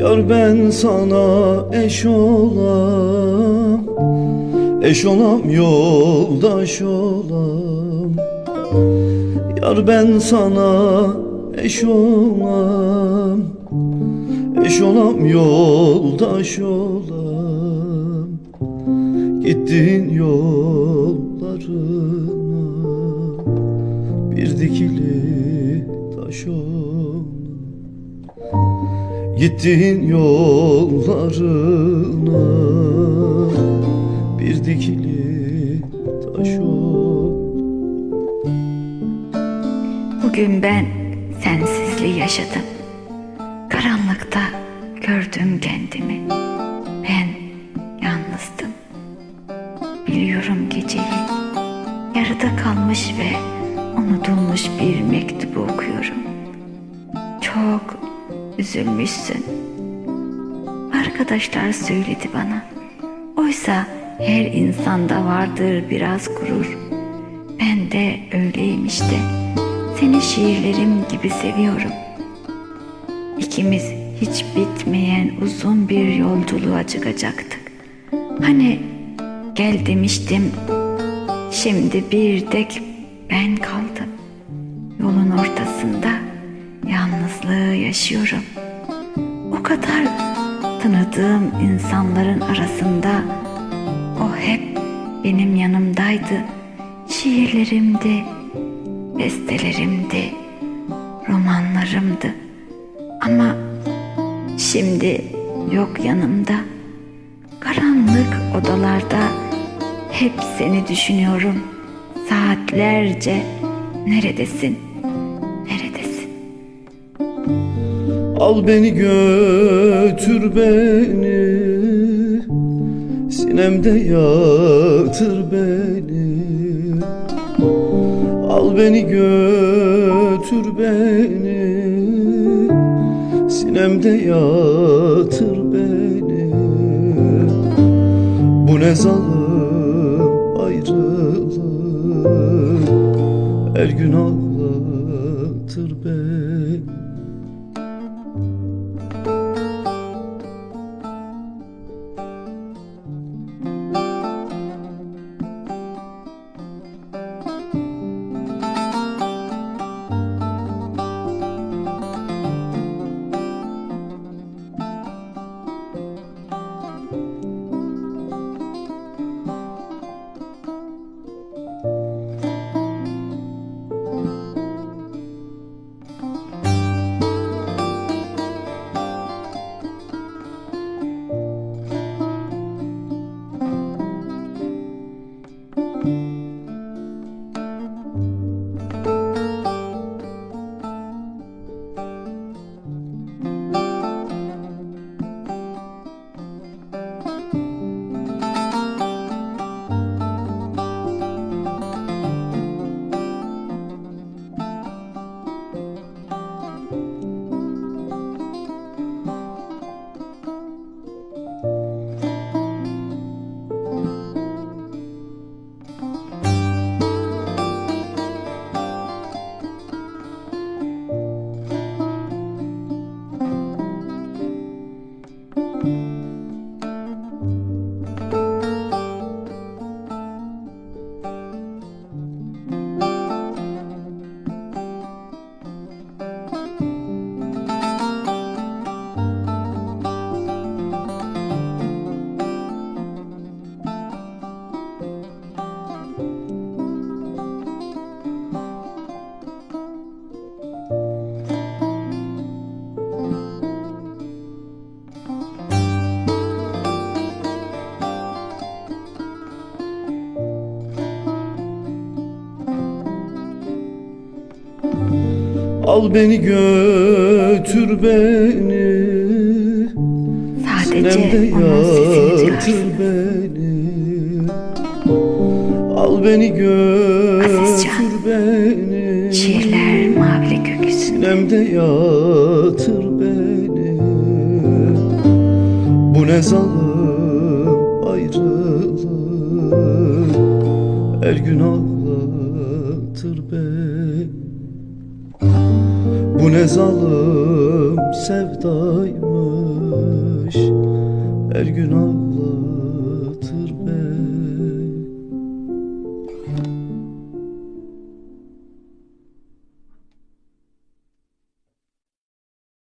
Yar ben sana eş olam Eş olam yoldaş olam. Yar ben sana eş olam Eş olam yoldaş olam. Gittiğin yollarına Bir dikili taş olam Gittiğin yollarına Bir dikili taş ol Bugün ben sensizliği yaşadım. Karanlıkta gördüm kendimi. Ben yalnızdım. Biliyorum geceyi. Yarıda kalmış ve unutulmuş bir mektubu okuyorum. Çok üzülmüşsün. Arkadaşlar söyledi bana. Oysa her insanda vardır biraz gurur. Ben de öyleyim işte. Seni şiirlerim gibi seviyorum. İkimiz hiç bitmeyen uzun bir yolculuğa çıkacaktık. Hani gel demiştim. Şimdi bir tek ben kaldım. Yolun ortasında yaşıyorum. O kadar tanıdığım insanların arasında o hep benim yanımdaydı. Şiirlerimdi, bestelerimdi, romanlarımdı. Ama şimdi yok yanımda. Karanlık odalarda hep seni düşünüyorum. Saatlerce neredesin? Al beni götür beni. Sinemde yatır beni. Al beni götür beni. Sinemde yatır beni. Bu ne zalim ayrılık. Her gün ağlatır beni Al beni götür beni. Sadece onun sesini duyarsın. beni. Al beni götür beni. Şiirler mavili gökyüzünde. Sinemde yatır beni. Bu ne zalim ayrılık. Her gün ağlatır beni Bu ne zalim sevdaymış. Her gün ağlar